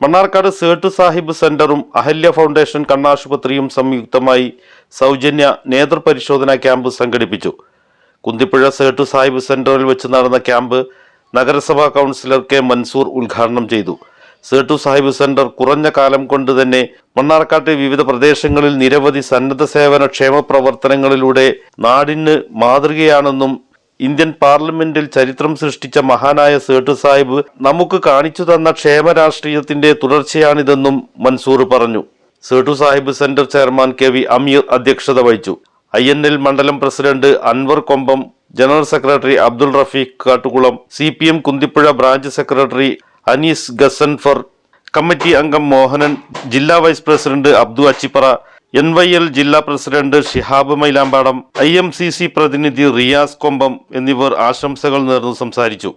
മണ്ണാർക്കാട് സേട്ട് സാഹിബ് സെന്ററും അഹല്യ ഫൗണ്ടേഷൻ കണ്ണാശുപത്രിയും സംയുക്തമായി സൗജന്യ നേതൃപരിശോധന ക്യാമ്പ് സംഘടിപ്പിച്ചു. കുന്തിപ്പുഴ സേട്ട് സാഹിബ് സെന്ററിൽ വെച്ച് നടന്ന ക്യാമ്പ് നഗരസഭാ കൗൺസിലർ കെ മൻസൂർ ഉദ്ഘാടനം ചെയ്തു. സേട്ടു സാഹിബ് സെന്റർ കുറഞ്ഞ കാലം കൊണ്ട് തന്നെ മണ്ണാർക്കാട്ടെ വിവിധ പ്രദേശങ്ങളിൽ നിരവധി സന്നദ്ധ സേവന ക്ഷേമ പ്രവർത്തനങ്ങളിലൂടെ നാടിന് മാതൃകയാണെന്നും ഇന്ത്യൻ പാർലമെന്റിൽ ചരിത്രം സൃഷ്ടിച്ച മഹാനായ സേട്ടു സാഹിബ് നമുക്ക് കാണിച്ചു തന്ന ക്ഷേമ രാഷ്ട്രീയത്തിന്റെ തുടർച്ചയാണിതെന്നും മൻസൂർ പറഞ്ഞു. Sait Sahib centre chairman K V Ameer അധ്യക്ഷത വഹിച്ചു. ഐ എൻ എൽ മണ്ഡലം president Anwar Kombam general secretary Abdul Rafeeq Kattukulam C P M Kunthipuzha branch secretary Anees Ghazanfar committee അംഗം മോഹനൻ ജില്ലാ vice president Abdu Achippara N Y L ജില്ലാ president Shihab Mylampadam I M C C പ്രതിനിധി റിയാസ് കൊമ്പം എന്നിവർ ആശംസകൾ നേർന്ന് സംസാരിച്ചു.